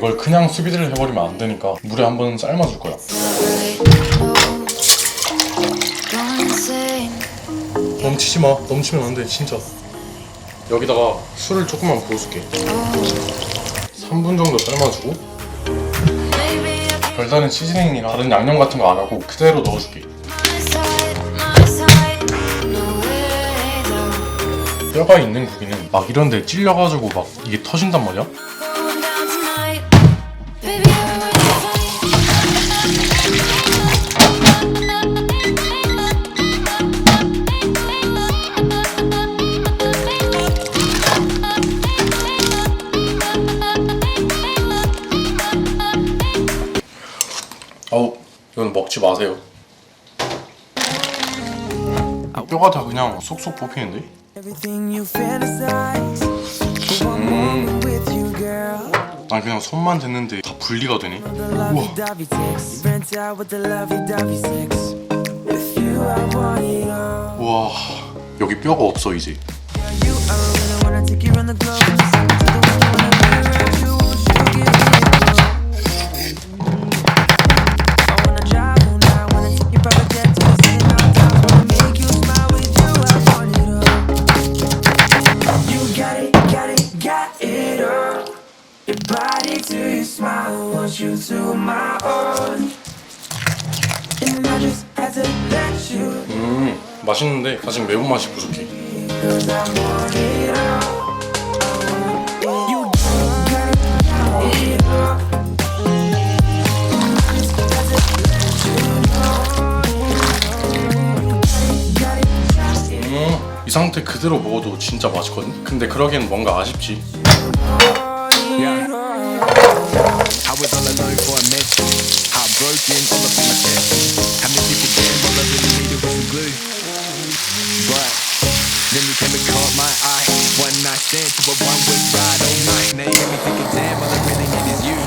이걸 그냥 수비드를 해버리면 안 되니까 물에 한번 삶아줄 거야. 넘치지 마. 넘치면 안 돼, 진짜. 여기다가 술을 조금만 부어줄게. 3분 정도 삶아주고 별다른 시즈닝이나 다른 양념 같은 거 안 하고 그대로 넣어줄게. 뼈가 있는 고기는 막 이런 데 찔려가지고 막 이게 터진단 말이야. 아우 이건 먹지 마세요. 뼈가 다 그냥 쏙쏙 뽑히는데? Everything you fantasize. The one moment with you, girl. 난 그냥 손만 댔는데 다 분리가 되네. 우와. 우와 여기 뼈가 없어 이제. Want you to my own. And I just had to let you, 음 맛있는데 아직 매운맛이 부족해. cause I want it all. You got it, all. It 음이 상태 그대로 먹어도 진짜 맛있거든. 근데 그러기엔 뭔가 아쉽지. Was all alone for a minute. Heartbroken, all up in my chest. I miss you again, all I really needed was some glue. But then you came and caught my eye. One night stand to a one way ride all night. Now you got me thinking, damn, all I really need is you.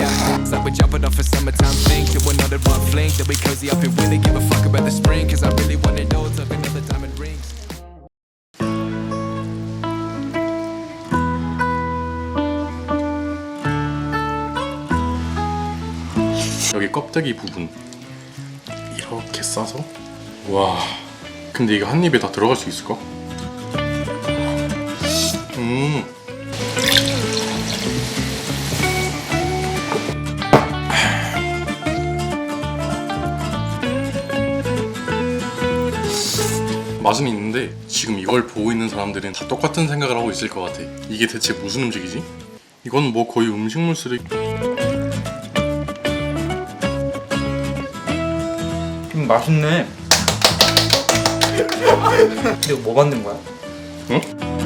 Yeah, like we're jumping off a summertime thing to another one fling. Then we cozy up and really give a fuck about the spring. Cause I really wanna know 여기 껍데기 부분. 이렇게 싸서? 와 근데 이거 한 입에 다 들어갈 수 있을까? 음. 맛은 있는데 지금 이걸 보고 있는 사람들은 다 똑같은 생각을 하고 있을 것 같아. 이게 대체 무슨 음식이지? 이건 뭐 거의 음식물 쓰레기 맛있네. 이거 뭐 만든 거야? 응?